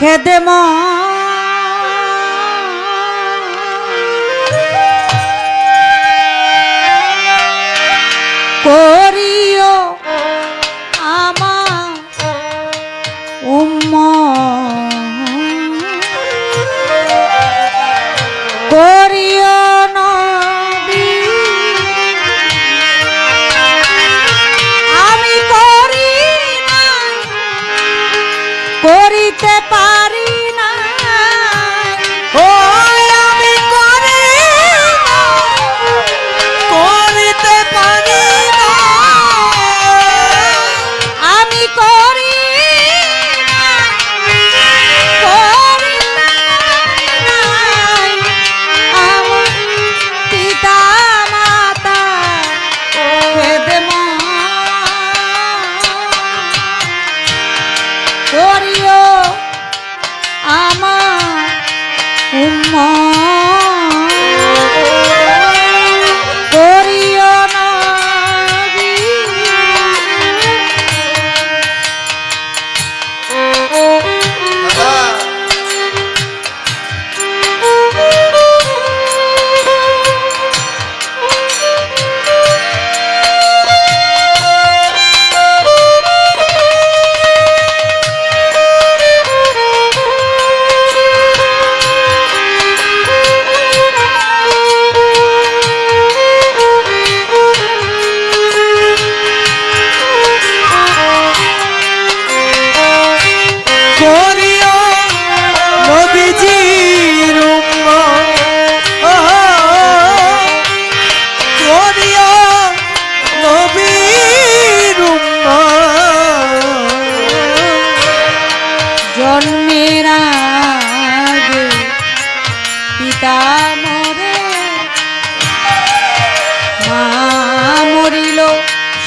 খেদেম করিও আমা উম্ম করি আমার উম্মা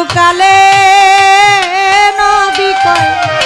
মৃত্যুকালে নবী কয়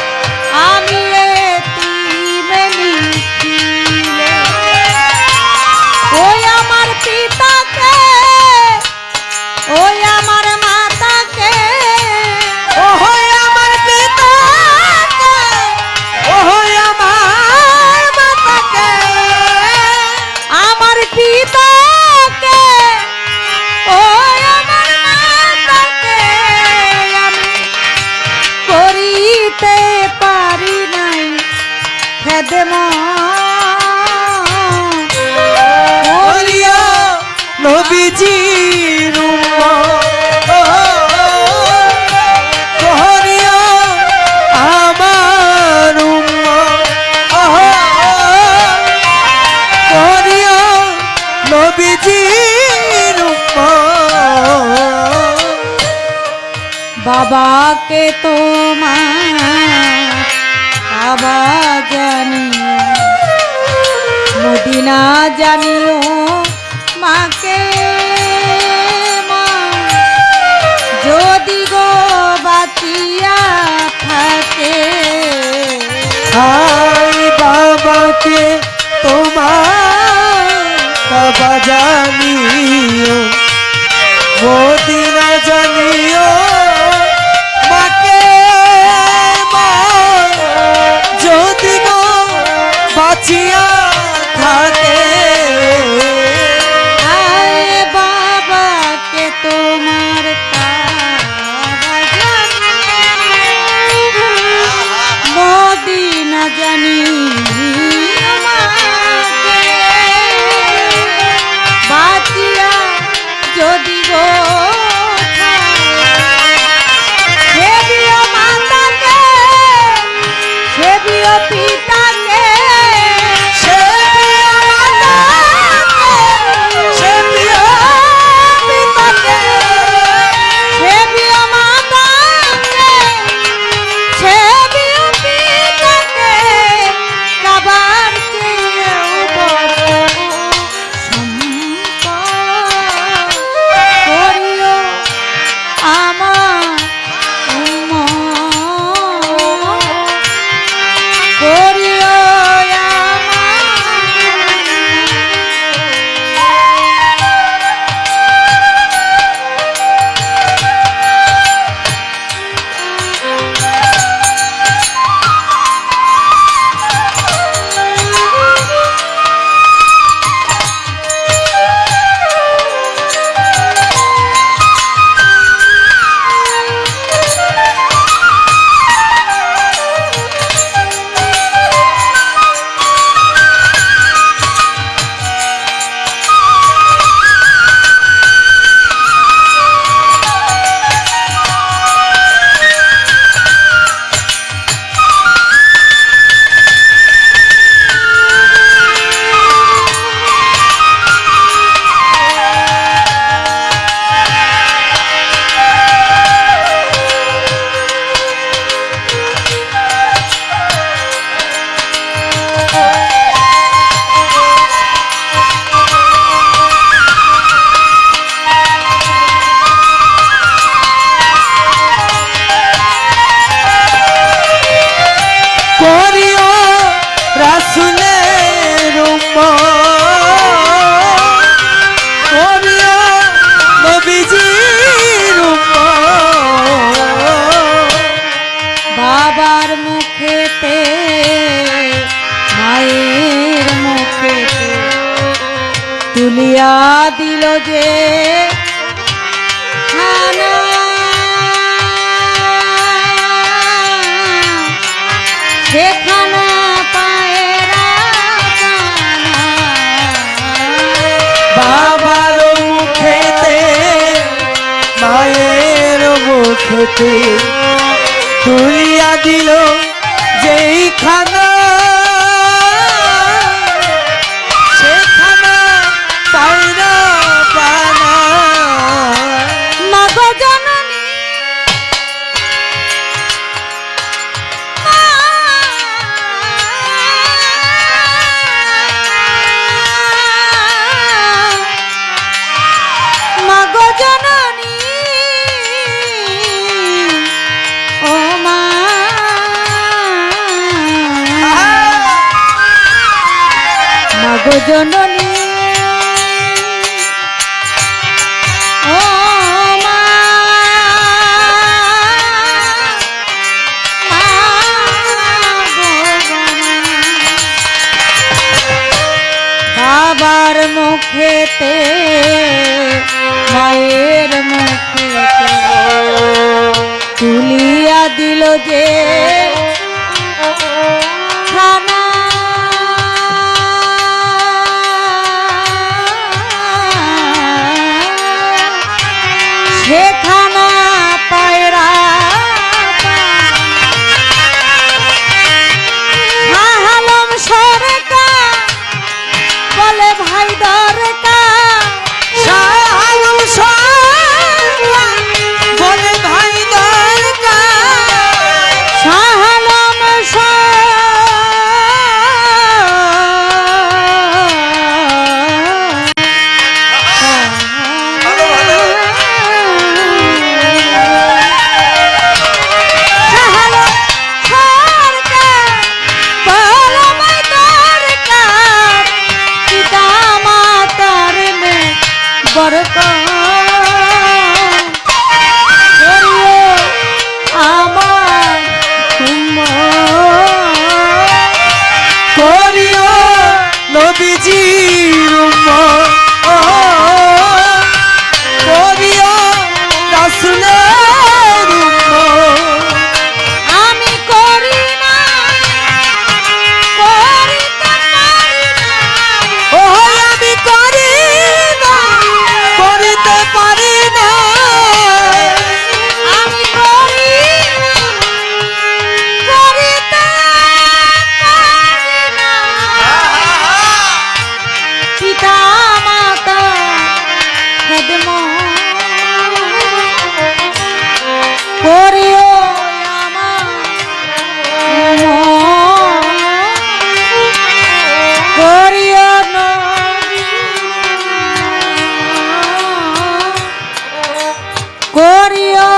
নবীজির আমার নবীজির বাবাকে তোমার আবার জানিও মদিনা জানিও মাকে যদি গো বাঁচিয়া থাকে হ্যাঁ বাবার মুখেতে মায়ের মুখেতে তুলিয়া দিল যে খানা মুখেতে তুলিয়া দিল যেই মাগো জননী আমার করিও